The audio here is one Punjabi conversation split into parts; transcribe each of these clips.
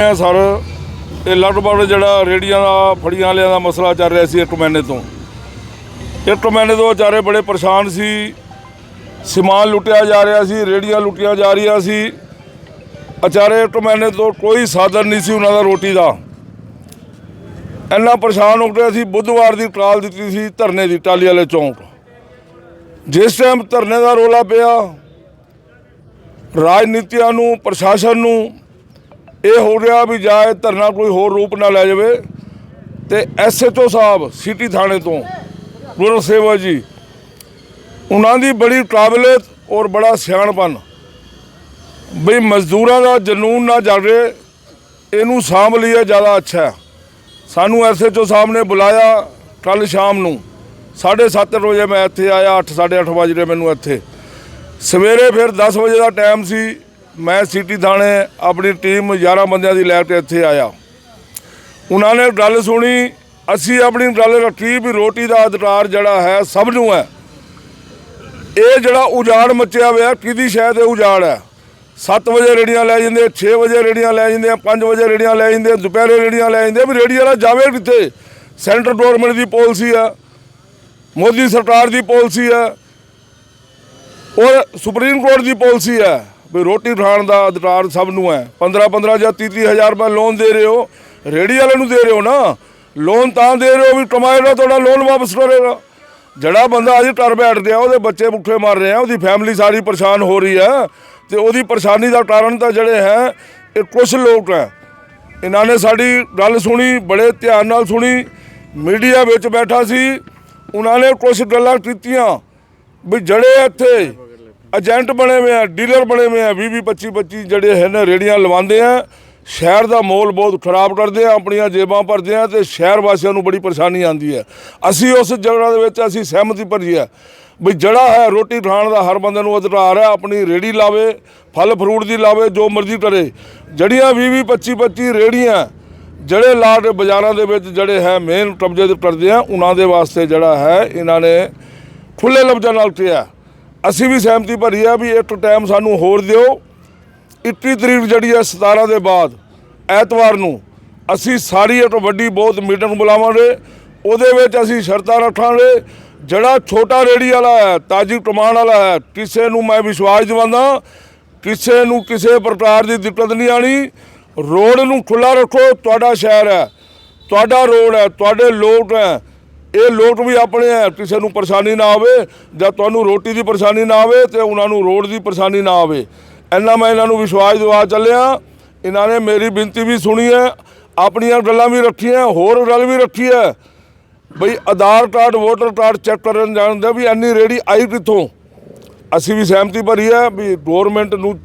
ਇਹ ਸਰ, ਇਹ ਲਗਭਗ ਜਿਹੜਾ ਰੇੜੀਆਂ ਦਾ, ਫੜੀਆਂ ਵਾਲਿਆਂ ਦਾ ਮਸਲਾ ਚੱਲ ਰਿਹਾ ਸੀ ਇੱਕ ਮਹੀਨੇ ਤੋਂ। ਇੱਕ ਮਹੀਨੇ ਤੋਂ ਵਿਚਾਰੇ ਬੜੇ ਪਰੇਸ਼ਾਨ ਸੀ। ਸਮਾਨ ਲੁੱਟਿਆ ਜਾ ਰਿਹਾ ਸੀ ਰੇੜੀਆਂ ਲੁੱਟੀਆਂ ਜਾ ਰਹੀਆਂ ਸੀ। ਅਚਾਰੇ ਟਮੈਨੇ ਤੋਂ ਕੋਈ ਸਾਧਨ ਨਹੀਂ ਸੀ ਉਹਨਾਂ ਦਾ ਰੋਟੀ ਦਾ। ਇੰਨਾ ਪਰੇਸ਼ਾਨ ਹੋ ਗਿਆ ਸੀ ਬੁੱਧਵਾਰ ਦੀ ਟਾਲ ਦਿੱਤੀ ਸੀ ਧਰਨੇ ਦੀ ਟਾਲੀ ਵਾਲੇ ਚੌਂਕ। ਜਿਸ ਟਾਈਮ ਧਰਨੇ ਦਾ ਰੋਲਾ ਪਿਆ, ਰਾਜਨੀਤੀਆਂ ਨੂੰ, ਪ੍ਰਸ਼ਾਸਨ ਨੂੰ ਇਹ ਹੋ ਰਿਹਾ ਵੀ ਜਾਏ ਧਰਨਾ ਕੋਈ ਹੋਰ ਰੂਪ ਨਾ ਲੈ ਜਾਵੇ। ਤੇ ਐਸਐਚਓ ਸਾਹਿਬ, ਸਿਟੀ ਥਾਣੇ ਤੋਂ, ਗੁਰੂ ਸੇਵਾ ਜੀ ਉਹਨਾਂ ਦੀ ਬੜੀ ਕਾਬਲੀਅਤ ਔਰ ਬੜਾ ਸਿਆਣਪਨ। ਬਈ ਮਜ਼ਦੂਰਾਂ ਦਾ ਜਨੂਨ ਨਾ ਜਾਗੇ ਇਹਨੂੰ ਸਾਂਭ ਲਈਏ ਜ਼ਿਆਦਾ ਅੱਛਾ। ਹੈ। ਸਾਨੂੰ ਐਸਐਚਓ ਸਾਹਿਬ ਨੇ ਬੁਲਾਇਆ ਕੱਲ ਸ਼ਾਮ ਨੂੰ। 7:30 ਵਜੇ ਮੈਂ ਇੱਥੇ ਆਇਆ 8:30 ਵਜੇ ਮੈਨੂੰ ਇੱਥੇ। ਸਵੇਰੇ ਫਿਰ 10 ਵਜੇ ਦਾ ਟਾਈਮ ਸੀ। ਮੈਂ ਸਿਟੀ ਥਾਣੇ ਆਪਣੀ ਟੀਮ 11 ਬੰਦਿਆਂ ਦੀ ਲੈ ਕੇ ਇੱਥੇ ਆਇਆ। ਉਹਨਾਂ ਨੇ ਗੱਲ ਸੁਣੀ, ਅਸੀਂ ਆਪਣੀ ਗੱਲ ਰੱਖੀ ਵੀ ਰੋਟੀ ਦਾ ਅਧਿਕਾਰ ਜਿਹੜਾ ਹੈ ਸਭ ਨੂੰ ਹੈ। ਇਹ ਜਿਹੜਾ ਉਜਾੜ ਮੱਚਿਆ ਹੋਇਆ, ਕਿਹਦੀ ਸ਼ਾਇਦ ਇਹ ਉਜਾੜ ਹੈ? 7 ਵਜੇ ਰੇੜੀਆਂ ਲੈ ਜਾਂਦੇ 6 ਵਜੇ ਰੇੜੀਆਂ ਲੈ ਜਾਂਦੇ 5 ਵਜੇ ਰੇੜੀਆਂ ਲੈ ਜਾਂਦੇ, ਦੁਪਹਿਰੇ ਰੇੜੀਆਂ ਲੈ ਜਾਂਦੇ। ਵੀ ਰੇੜੀ ਵਾਲਾ ਜਾਵੇ ਕਿੱਥੇ ਸੈਂਟਰ ਗਵਰਨਮੈਂਟ ਦੀ ਪਾਲਿਸੀ ਆ। ਮੋਦੀ ਸਰਕਾਰ ਦੀ ਪਾਲਿਸੀ ਆ। ਔਰ ਸੁਪਰੀਮ ਕੋਰਟ ਦੀ ਪਾਲਿਸੀ ਹੈ ਵੀ ਰੋਟੀ ਖਾਣ ਦਾ ਅਧਿਕਾਰ ਸਭ ਨੂੰ ਹੈ। 15 15 ਜਾਂ 30 30 ਹਜ਼ਾਰ ਰੁਪਏ ਲੋਨ ਦੇ ਰਹੇ ਹੋ। ਰੇੜੀ ਵਾਲੇ ਨੂੰ ਦੇ ਰਹੇ ਹੋ ਨਾ। ਲੋਨ ਤਾਂ ਦੇ ਰਹੇ ਹੋ ਵੀ ਕਮਾਏਗਾ, ਤੁਹਾਡਾ ਲੋਨ ਵਾਪਸ ਕਰੇਗਾ। ਜਿਹੜਾ ਬੰਦਾ ਅੱਜ ਟਰ ਬੈਠ ਗਿਆ ਉਹਦੇ ਬੱਚੇ ਭੁੱਖੇ ਮਰ ਰਹੇ ਆ, ਉਹਦੀ ਫੈਮਿਲੀ ਸਾਰੀ ਪਰੇਸ਼ਾਨ ਹੋ ਰਹੀ ਹੈ ਤੇ ਉਹਦੀ ਪਰੇਸ਼ਾਨੀ ਦਾ ਕਾਰਨ ਤਾਂ ਜਿਹੜੇ ਹੈ, ਇਹ ਕੁਝ ਲੋਕ ਹੈ। ਇਹਨਾਂ ਨੇ ਸਾਡੀ ਗੱਲ ਸੁਣੀ, ਬੜੇ ਧਿਆਨ ਨਾਲ ਸੁਣੀ ਮੀਡੀਆ ਵਿੱਚ ਬੈਠਾ ਸੀ, ਉਹਨਾਂ ਨੇ ਕੁਝ ਗੱਲਾਂ ਕੀਤੀਆਂ ਵੀ ਜਿਹੜੇ ਇੱਥੇ ਏਜੰਟ ਬਣੇ ਹੋਏ ਆ ਡੀਲਰ ਬਣੇ ਹੋਏ ਆ 20 25 25 ਜਿਹੜੇ ਹੈ ਰੇੜੀਆਂ ਲਵਾਉਂਦੇ ਆ ਸ਼ਹਿਰ ਦਾ ਮੋਲ ਬਹੁਤ ਖਰਾਬ ਕਰਦੇ ਆ, ਆਪਣੀਆਂ ਜੇਬਾਂ ਭਰਦੇ ਆ ਤੇ ਸ਼ਹਿਰ ਵਾਸੀਆਂ ਨੂੰ ਬੜੀ ਪਰੇਸ਼ਾਨੀ ਆਉਂਦੀ ਹੈ। ਅਸੀਂ ਉਸ ਜਗ੍ਹਾ ਦੇ ਵਿੱਚ ਅਸੀਂ ਸਹਿਮਤੀ ਭਰੀ ਹੈ ਵੀ ਜਿਹੜਾ ਹੈ ਰੋਟੀ ਖਾਣ ਦਾ ਹਰ ਬੰਦੇ ਨੂੰ ਅਧਿਕਾਰ ਹੈ, ਆਪਣੀ ਰੇੜੀ ਲਾਵੇ, ਫਲ ਫਰੂਟ ਦੀ ਲਾਵੇ, ਜੋ ਮਰਜ਼ੀ ਕਰੇ। ਜੜੀਆਂ 20 20 25 25 ਰੇੜੀਆਂ ਜਿਹੜੇ ਲਾਟ ਬਾਜ਼ਾਰਾਂ ਦੇ ਵਿੱਚ ਜਿਹੜੇ ਹੈ ਮੇਨ ਕਬਜ਼ੇ ਤੇ ਕਰਦੇ ਆ, ਉਹਨਾਂ ਦੇ ਵਾਸਤੇ ਜਿਹੜਾ ਹੈ ਇਹਨਾਂ ਨੇ ਖੁੱਲੇ ਲਫ਼ਜ਼ਾਂ ਨਾਲ ਕਿਹਾ ਅਸੀਂ ਵੀ ਸਹਿਮਤੀ ਭਰੀ ਆ ਵੀ ਇੱਕ ਟਾਈਮ ਸਾਨੂੰ ਹੋਰ ਦਿਓ। 21 ਤਰੀਕ ਜਿਹੜੀ ਹੈ 17 ਦੇ ਬਾਅਦ ਐਤਵਾਰ ਨੂੰ ਅਸੀਂ ਸਾਰੀ ਇੱਕ ਵੱਡੀ ਬਹੁਤ ਮੀਟਿੰਗ ਬੁਲਾਵਾਂਗੇ। ਉਹਦੇ ਵਿੱਚ ਅਸੀਂ ਸ਼ਰਤਾਂ ਰੱਖਾਂਗੇ। ਜਿਹੜਾ ਛੋਟਾ ਰੇੜੀ ਵਾਲਾ ਹੈ, ਤਾਜੀ ਕਮਾਉਣ ਵਾਲਾ ਹੈ, ਕਿਸੇ ਨੂੰ ਮੈਂ ਵਿਸ਼ਵਾਸ ਦਿਵਾਉਂਦਾ, ਕਿਸੇ ਨੂੰ ਕਿਸੇ ਪ੍ਰਕਾਰ ਦੀ ਦਿੱਕਤ ਨਹੀਂ ਆਣੀ ਰੋਡ ਨੂੰ ਖੁੱਲਾ ਰੱਖੋ, ਤੁਹਾਡਾ ਸ਼ਹਿਰ ਹੈ, ਤੁਹਾਡਾ ਰੋਡ ਹੈ, ਤੁਹਾਡੇ ਲੋਕ ਹੈ। ਇਹ ਲੋਕ ਵੀ ਆਪਣੇ ਹੈ, ਕਿਸੇ ਨੂੰ ਪਰੇਸ਼ਾਨੀ ਨਾ ਆਵੇ, ਜਾਂ ਤੁਹਾਨੂੰ ਰੋਟੀ ਦੀ ਪਰੇਸ਼ਾਨੀ ਨਾ ਆਵੇ ਤੇ ਉਹਨਾਂ ਨੂੰ ਰੋਡ ਦੀ ਪਰੇਸ਼ਾਨੀ ਨਾ ਆਵੇ। ਇੰਨਾ ਮੈਂ ਇਹਨਾਂ ਨੂੰ ਵਿਸ਼ਵਾਸ ਦਿਵਾ ਚੱਲਿਆ। ਇਹਨਾਂ ਨੇ ਮੇਰੀ ਬੇਨਤੀ ਵੀ ਸੁਣੀ ਹੈ, ਆਪਣੀਆਂ ਗੱਲਾਂ ਵੀ ਰੱਖੀਆਂ, ਹੋਰ ਗੱਲ ਵੀ ਰੱਖੀ ਹੈ। ਬਈ Aadhaar card, voter card check ਕਰਨ ਜਾਣਦੇ ਵੀ ਇੰਨੀ ਰੇੜੀ ਆਈ ਕਿੱਥੋਂ? ਅਸੀਂ ਵੀ ਸਹਿਮਤੀ ਭਰੀ ਹੈ ਵੀ ਗਵਰਨਮੈਂਟ ਨੂੰ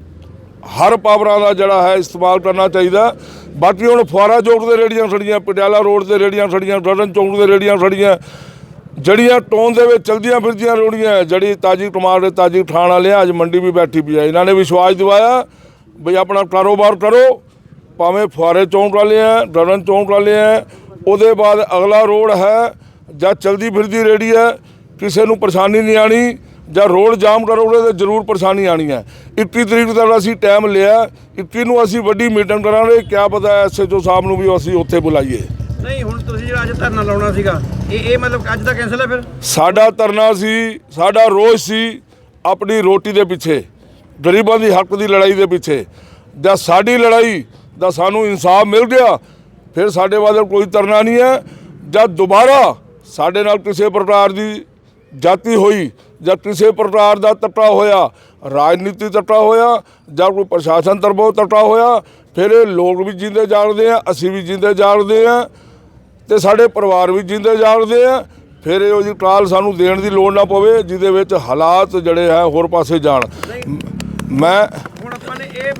ਹਰ ਪਾਵਰਾਂ ਦਾ ਜਿਹੜਾ ਹੈ ਇਸਤੇਮਾਲ ਕਰਨਾ ਚਾਹੀਦਾ। ਬਾਕੀ ਹੁਣ ਫੁਆਰਾ ਚੌਕ ਦੇ ਰੇੜੀਆਂ ਖੜੀਆਂ ਪਟਿਆਲਾ ਰੋਡ ਤੇ ਰੇੜੀਆਂ ਖੜੀਆਂ ਗਗਨ ਚੌਂਕ ਦੇ ਰੇੜੀਆਂ ਖੜੀਆਂ ਜੜੀਆਂ ਟੋਨ ਦੇ ਵਿੱਚ ਚਲਦੀਆਂ ਫਿਰਦੀਆਂ ਰੋੜੀਆਂ ਜਿਹੜੀ ਤਾਜੀ ਟਮਾਟਰ ਤਾਜੀ ਖਾਣ ਵਾਲੇ ਆ, ਅੱਜ ਮੰਡੀ ਵੀ ਬੈਠੀ ਪਈ ਹੈ ਇਹਨਾਂ ਨੇ ਵਿਸ਼ਵਾਸ ਦਿਵਾਇਆ ਵੀ ਆਪਣਾ ਕਾਰੋਬਾਰ ਕਰੋ ਭਾਵੇਂ ਫੁਆਰੇ ਚੌਂਕ ਵਾਲੇ ਆ ਗਗਨ ਚੌਂਕ ਵਾਲੇ ਆ ਉਹਦੇ ਬਾਅਦ ਅਗਲਾ ਰੋਡ ਹੈ ਜਾਂ ਚਲਦੀ ਫਿਰਦੀ ਰੇੜੀ ਹੈ ਕਿਸੇ ਨੂੰ ਪਰੇਸ਼ਾਨੀ ਨਹੀਂ ਆਣੀ ਜਾਂ ਰੋਡ ਜਾਮ ਕਰੋਗੇ ਤਾਂ ਜ਼ਰੂਰ ਪਰੇਸ਼ਾਨੀ ਆਣੀ ਹੈ। 21 ਤਰੀਕ ਦਾ ਅਸੀਂ ਟਾਈਮ ਲਿਆ 21 ਨੂੰ ਅਸੀਂ ਵੱਡੀ ਮੀਟਿੰਗ ਕਰਾਂਗੇ ਕਿਆ ਪਤਾ ਐਸਐਚਓ ਸਾਹਿਬ ਨੂੰ ਵੀ ਅਸੀਂ ਉੱਥੇ ਬੁਲਾਈਏ। ਨਹੀਂ, ਹੁਣ ਤੁਸੀਂ ਜਿਹੜਾ ਅੱਜ ਧਰਨਾ ਲਾਉਣਾ ਸੀਗਾ, ਇਹ ਇਹ ਮਤਲਬ ਅੱਜ ਦਾ ਕੈਨਸਲ ਹੈ ਫਿਰ? ਸਾਡਾ ਧਰਨਾ ਸੀ, ਸਾਡਾ ਰੋਜ਼ ਸੀ ਆਪਣੀ ਰੋਟੀ ਦੇ ਪਿੱਛੇ, ਗਰੀਬਾਂ ਦੀ ਹੱਕ ਦੀ ਲੜਾਈ ਦੇ ਪਿੱਛੇ। ਜਾਂ ਸਾਡੀ ਲੜਾਈ ਦਾ ਸਾਨੂੰ ਇਨਸਾਫ ਮਿਲ ਗਿਆ, ਫਿਰ ਸਾਡੇ ਵਾਸਤੇ ਕੋਈ ਤਰਨਾ ਨਹੀਂ ਹੈ। ਜਦ ਦੁਬਾਰਾ ਸਾਡੇ ਨਾਲ ਕਿਸੇ ਪ੍ਰਕਾਰ ਦੀ ਜਾਤੀ ਹੋਈ, ਜਾਂ ਕਿਸੇ ਪ੍ਰਕਾਰ ਦਾ ਤੱਟਾ ਹੋਇਆ, ਰਾਜਨੀਤੀ ਤੱਟਾ ਹੋਇਆ, ਜਾਂ ਕੋਈ ਪ੍ਰਸ਼ਾਸਨ ਤਰਫੋਂ ਤੱਟਾ ਹੋਇਆ, ਫਿਰ ਇਹ ਲੋਕ ਵੀ ਜਿੰਦੇ ਜਾਣਦੇ ਆ, ਅਸੀਂ ਵੀ ਜਿੰਦੇ ਜਾਣਦੇ ਆ। ਤੇ ਸਾਡੇ ਪਰਿਵਾਰ ਵੀ ਜਿੰਦੇ ਜਾਗਦੇ ਆ। ਫਿਰ ਇਹੋ ਜਿਹੀ ਟਰਾਲ ਸਾਨੂੰ ਦੇਣ ਦੀ ਲੋੜ ਨਾ ਪਵੇ ਜਿਹਦੇ ਵਿੱਚ ਹਾਲਾਤ ਜਿਹੜੇ ਹੈ ਹੋਰ ਪਾਸੇ ਜਾਣ। ਮੈਂ ਹੁਣ ਆਪਾਂ ਨੇ ਇਹ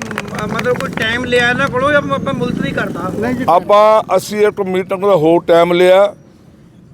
ਮਤਲਬ ਕੋਈ ਟਾਈਮ ਲਿਆ ਇਹਨਾਂ ਕੋਲੋਂ ਜਾਂ ਆਪਾਂ ਮੁਲਤਵੀ ਕਰਤਾ? ਆਪਾਂ ਅਸੀਂ ਇੱਕ ਮੀਟਿੰਗ ਦਾ ਹੋਰ ਟਾਈਮ ਲਿਆ।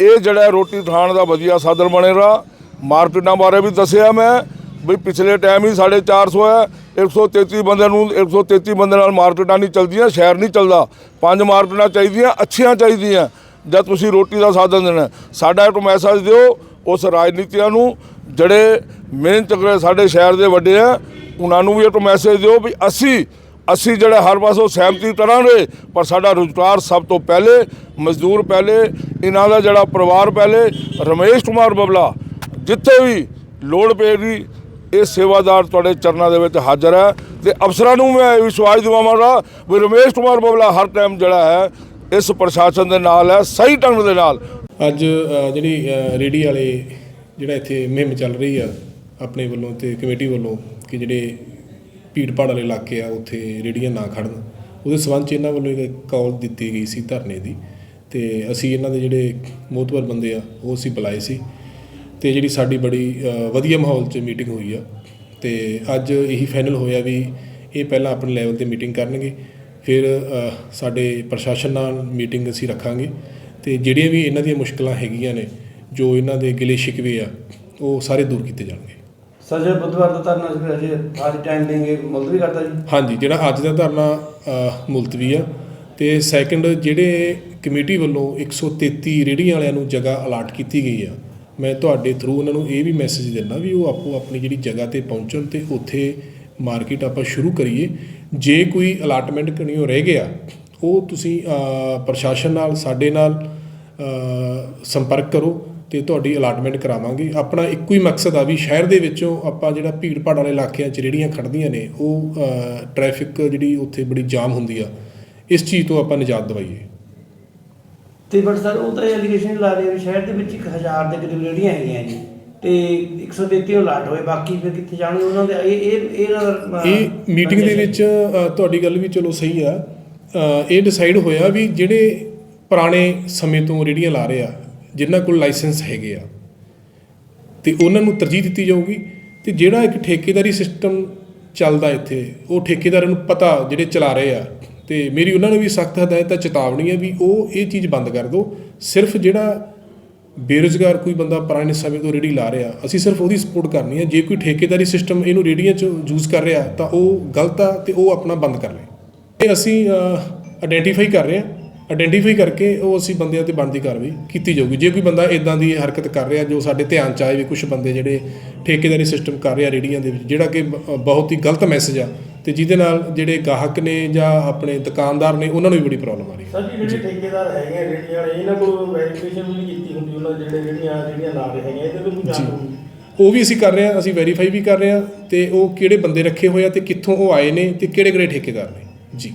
ਇਹ ਜਿਹੜਾ ਰੋਟੀ ਖਾਣ ਦਾ ਵਧੀਆ ਸਾਧਨ ਬਣੇਗਾ। ਮਾਰਕੀਟਾਂ ਬਾਰੇ ਵੀ ਦੱਸਿਆ ਮੈਂ। ਬਈ ਪਿਛਲੇ ਟਾਈਮ ਹੀ ਸਾਡੇ 400 ਹੈ। 133 ਬੰਦਿਆਂ ਨੂੰ 133 ਬੰਦੇ ਨਾਲ ਮਾਰਕੀਟਾਂ ਨਹੀਂ ਚਲਦੀਆਂ ਸ਼ਹਿਰ ਨਹੀਂ ਚੱਲਦਾ। ਪੰਜ ਮਾਰਕੀਟਾਂ ਚਾਹੀਦੀਆਂ ਅੱਛੀਆਂ ਚਾਹੀਦੀਆਂ। ਜਾਂ ਤੁਸੀਂ ਰੋਟੀ ਦਾ ਸਾਧਨ ਦੇਣਾ, ਸਾਡਾ ਇੱਕ ਮੈਸੇਜ ਦਿਓ, ਉਸ ਰਾਜਨੀਤੀਆਂ ਨੂੰ, ਜਿਹੜੇ ਮਿਹਨਤ ਕਰੇ ਸਾਡੇ ਸ਼ਹਿਰ ਦੇ ਵੱਡੇ ਆ, ਉਹਨਾਂ ਨੂੰ ਵੀ ਇੱਕ ਮੈਸੇਜ ਦਿਓ, ਵੀ ਅਸੀਂ ਅਸੀਂ ਜਿਹੜਾ ਹਰ ਪਾਸੋਂ ਸਹਿਮਤੀ ਕਰਾਂਗੇ, ਪਰ ਸਾਡਾ ਰੁਜ਼ਗਾਰ ਸਭ ਤੋਂ ਪਹਿਲੇ, ਮਜ਼ਦੂਰ ਪਹਿਲੇ, ਇਹਨਾਂ ਦਾ ਜਿਹੜਾ ਪਰਿਵਾਰ ਪਹਿਲੇ, ਰਮੇਸ਼ ਕੁਮਾਰ ਬਬਲਾ, ਜਿੱਥੇ ਵੀ ਲੋੜ ਪਏਗੀ, ਇਹ ਸੇਵਾਦਾਰ ਤੁਹਾਡੇ ਚਰਨਾਂ ਦੇ ਵਿੱਚ ਹਾਜ਼ਰ ਹੈ, ਤੇ ਅਫਸਰਾਂ ਨੂੰ ਮੈਂ ਵਿਸ਼ਵਾਸ ਦਿਵਾਵਾਂਗਾ, ਵੀ ਰਮੇਸ਼ ਕੁਮਾਰ ਬਬਲਾ ਹਰ ਟਾਈਮ ਜਿਹੜਾ ਹੈ ਇਸ ਪ੍ਰਸ਼ਾਸਨ ਦੇ ਨਾਲ ਹੈ ਸਹੀ ਢੰਗ ਦੇ ਨਾਲ। ਅੱਜ ਜਿਹੜੀ ਅ, ਰੇਹੜੀ ਵਾਲੇ ਜਿਹੜਾ ਇੱਥੇ ਮੁਹਿੰਮ ਚੱਲ ਰਹੀ ਆ ਆਪਣੇ ਵੱਲੋਂ ਤੇ ਕਮੇਟੀ ਵੱਲੋਂ ਕਿ ਜਿਹੜੇ ਭੀੜ ਭਾੜ ਵਾਲੇ ਇਲਾਕੇ ਆ ਉੱਥੇ ਰੇਹੜੀਆਂ ਨਾ ਖੜਨ। ਉਹਦੇ ਸਬੰਧ 'ਚ ਇਹਨਾਂ ਵੱਲੋਂ ਇੱਕ ਕਾਲ ਦਿੱਤੀ ਗਈ ਸੀ ਧਰਨੇ ਦੀ ਤੇ ਅਸੀਂ ਇਹਨਾਂ ਦੇ ਜਿਹੜੇ ਮੋਤਬਰ ਬੰਦੇ ਆ ਉਹ ਅਸੀਂ ਬੁਲਾਏ ਸੀ। ਤੇ ਜਿਹੜੀ ਸਾਡੀ ਬੜੀ ਵਧੀਆ ਮਾਹੌਲ 'ਚ ਮੀਟਿੰਗ ਹੋਈ ਆ। ਤੇ ਅੱਜ ਇਹੀ ਫਾਈਨਲ ਹੋਇਆ ਵੀ ਇਹ ਪਹਿਲਾਂ ਆਪਣੇ ਲੈਵਲ ਤੇ ਮੀਟਿੰਗ ਕਰਨਗੇ। ਫਿਰ ਸਾਡੇ ਪ੍ਰਸ਼ਾਸਨ ਨਾਲ ਮੀਟਿੰਗ ਅਸੀਂ ਰੱਖਾਂਗੇ ਤੇ ਜਿਹੜੀਆਂ ਵੀ ਇਹਨਾਂ ਦੀਆਂ ਮੁਸ਼ਕਲਾਂ ਹੈਗੀਆਂ ਨੇ ਜੋ ਇਹਨਾਂ ਦੇ ਗਿਲੇ ਸ਼ਿਕਵੇ ਆ ਉਹ ਸਾਰੇ ਦੂਰ ਕੀਤੇ ਜਾਣਗੇ। ਸਰ ਜੇ ਬੁੱਧਵਾਰ ਦਾ ਧਰਨਾ ਸੀ ਅੱਜ ਟਾਈਮ ਦੇਂਗੇ ਮੁਲਤਵੀ ਕਰਤਾ ਜੀ? ਹਾਂਜੀ ਜਿਹੜਾ ਅੱਜ ਦਾ ਧਰਨਾ ਮੁਲਤਵੀ ਆ ਤੇ ਸੈਕੰਡ ਜਿਹੜੇ ਕਮੇਟੀ ਵੱਲੋਂ 133 ਰੇਹੜੀਆਂ ਵਾਲਿਆਂ ਨੂੰ ਜਗ੍ਹਾ ਅਲਾਟ ਕੀਤੀ ਗਈ ਆ ਮੈਂ ਤੁਹਾਡੇ ਥਰੂ ਉਹਨਾਂ ਨੂੰ ਇਹ ਵੀ ਮੈਸੇਜ ਦਿੰਦਾ ਵੀ ਉਹ ਆਪੋ ਆਪਣੀ ਜਿਹੜੀ ਜਗ੍ਹਾ ਤੇ ਪਹੁੰਚਣ ਤੇ ਉੱਥੇ ਮਾਰਕੀਟ ਆਪਾਂ ਸ਼ੁਰੂ ਕਰੀਏ। ਜੇ ਕੋਈ ਅਲਾਟਮੈਂਟ ਕਿਉਂ ਰਹਿ ਗਿਆ, ਉਹ ਤੁਸੀਂ ਪ੍ਰਸ਼ਾਸਨ ਨਾਲ, ਸਾਡੇ ਨਾਲ ਸੰਪਰਕ ਕਰੋ ਤੇ ਤੁਹਾਡੀ ਅਲਾਟਮੈਂਟ ਕਰਾਵਾਂਗੇ। ਆਪਣਾ ਇੱਕੋ ਹੀ ਮਕਸਦ ਆ ਵੀ ਸ਼ਹਿਰ ਦੇ ਵਿੱਚੋਂ ਆਪਾਂ ਜਿਹੜਾ ਭੀੜ ਭਾੜ ਵਾਲੇ ਇਲਾਕਿਆਂ 'ਚ ਰੇਹੜੀਆਂ ਖੜਦੀਆਂ ਨੇ, ਉਹ ਟ੍ਰੈਫਿਕ ਜਿਹੜੀ ਉੱਥੇ ਬੜੀ ਜਾਮ ਹੁੰਦੀ ਆ, ਇਸ ਚੀਜ਼ ਤੋਂ ਆਪਾਂ ਨਿਜਾਤ ਦਵਾਈਏ। ਤੇ ਬਟ ਸਰ ਉਹ ਤਾਂ ਐਲੀਗੇਸ਼ਨ ਲਾ ਰਹੇ ਵੀ ਸ਼ਹਿਰ ਦੇ ਵਿੱਚ 1000 ਦੇ ਕਰੀਬ ਰੇਹੜੀਆਂ ਹੈਗੀਆਂ ਜੀ। ਤੇ 133 ਨੂੰ ਲਾਟ ਹੋਏ, ਬਾਕੀ ਫਿਰ ਕਿੱਥੇ ਜਾਣਗੇ ਉਹਨਾਂ ਦੇ? ਇਹ ਇਹ ਇਹਨਾਂ ਇਹ ਮੀਟਿੰਗ ਦੇ ਵਿੱਚ ਤੁਹਾਡੀ ਗੱਲ ਵੀ ਚਲੋ ਸਹੀ ਆ। ਇਹ ਡਿਸਾਈਡ ਹੋਇਆ ਵੀ ਜਿਹੜੇ ਪੁਰਾਣੇ ਸਮੇਂ ਤੋਂ ਰੇਹੜੀਆਂ ਲਾ ਰਹੇ ਆ, ਜਿਨ੍ਹਾਂ ਕੋਲ ਲਾਇਸੈਂਸ ਹੈਗੇ ਆ, ਤੇ ਉਹਨਾਂ ਨੂੰ ਤਰਜੀਹ ਦਿੱਤੀ ਜਾਊਗੀ। ਤੇ ਜਿਹੜਾ ਇੱਕ ਠੇਕੇਦਾਰੀ ਸਿਸਟਮ ਚੱਲਦਾ ਇੱਥੇ, ਉਹ ਠੇਕੇਦਾਰਾਂ ਨੂੰ ਪਤਾ ਜਿਹੜੇ ਚਲਾ ਰਹੇ ਆ। ਤੇ ਮੇਰੀ ਉਹਨਾਂ ਨੂੰ ਵੀ ਸਖਤ ਹਦਾਇਤ ਹੈ ਚੇਤਾਵਨੀ ਹੈ ਵੀ ਉਹ ਇਹ ਚੀਜ਼ ਬੰਦ ਕਰ ਦਿਓ। ਸਿਰਫ ਜਿਹੜਾ ਬੇਰੁਜ਼ਗਾਰ ਕੋਈ ਬੰਦਾ ਪੁਰਾਣੇ ਸਮੇਂ ਤੋਂ ਰੇੜੀ ਲਾ ਰਿਹਾ, ਅਸੀਂ ਸਿਰਫ ਉਹਦੀ ਸਪੋਰਟ ਕਰਨੀ ਹੈ। ਜੇ ਕੋਈ ਠੇਕੇਦਾਰੀ ਸਿਸਟਮ ਇਹਨੂੰ ਰੇੜੀਆਂ 'ਚ ਯੂਜ਼ ਕਰ ਰਿਹਾ, ਤਾਂ ਉਹ ਗਲਤ ਆ ਤੇ ਉਹ ਆਪਣਾ ਬੰਦ ਕਰ ਲੇ। ਇਹ ਅਸੀਂ ਆਇਡੈਂਟੀਫਾਈ ਕਰ ਰਹੇ ਹਾਂ। ਆਇਡੈਂਟੀਫਾਈ ਕਰਕੇ ਉਹ ਅਸੀਂ ਬੰਦਿਆਂ ਤੇ ਬਣਦੀ ਕਾਰਵਾਈ ਕੀਤੀ ਜਾਊਗੀ। ਜੇ ਕੋਈ ਬੰਦਾ ਇਦਾਂ ਦੀ ਹਰਕਤ ਕਰ ਰਿਹਾ, ਜੋ ਸਾਡੇ ਧਿਆਨ ਚ ਆਏ ਵੀ ਕੁਝ ਬੰਦੇ ਜਿਹੜੇ ਠੇਕੇਦਾਰੀ ਸਿਸਟਮ ਕਰ ਰਿਹਾ ਰੇੜੀਆਂ ਦੇ ਵਿੱਚ, ਜਿਹੜਾ ਕਿ ਬਹੁਤ ਹੀ ਗਲਤ ਮੈਸੇਜ ਆ ਤੇ ਜਿਹਦੇ ਨਾਲ ਜਿਹੜੇ ਗਾਹਕ ਨੇ ਜਾਂ ਆਪਣੇ ਦੁਕਾਨਦਾਰ ਨੇ ਉਹਨਾਂ ਨੂੰ ਵੀ ਬੜੀ ਪ੍ਰੋਬਲਮ ਆ ਰਹੀ ਹੈ। ਸਰ ਜੀ ਜਿਹੜੇ ਠੇਕੇਦਾਰ ਹੈਗੇ ਆ ਰੇਹੜੀਆਂ ਵਾਲੇ ਇਹਨਾਂ ਕੋਲ ਵੈਰੀਫਿਕੇਸ਼ਨ ਵੀ ਕੀਤੀ ਹੁੰਦੀ ਉਹਨਾਂ ਦੇ ਜਿਹੜੇ ਰੇਹੜੀਆਂ ਜਿਹੜੀਆਂ ਲਾ ਰਹੇ ਹੈਗੇ ਇਹਦੇ ਤੋਂ ਵੀ ਜਾਣ ਹੋਊਗੀ ਉਹ ਵੀ ਅਸੀਂ ਕਰ ਰਹੇ ਹਾਂ ਅਸੀਂ ਵੈਰੀਫਾਈ ਵੀ ਕਰ ਰਹੇ ਹਾਂ ਤੇ ਉਹ ਕਿਹੜੇ ਬੰਦੇ ਰੱਖੇ ਹੋਏ ਆ ਤੇ ਕਿੱਥੋਂ ਉਹ ਆਏ ਨੇ ਤੇ ਕਿਹੜੇ ਕਿਹੜੇ ਠੇਕੇਦਾਰ ਨੇ। ਜੀ।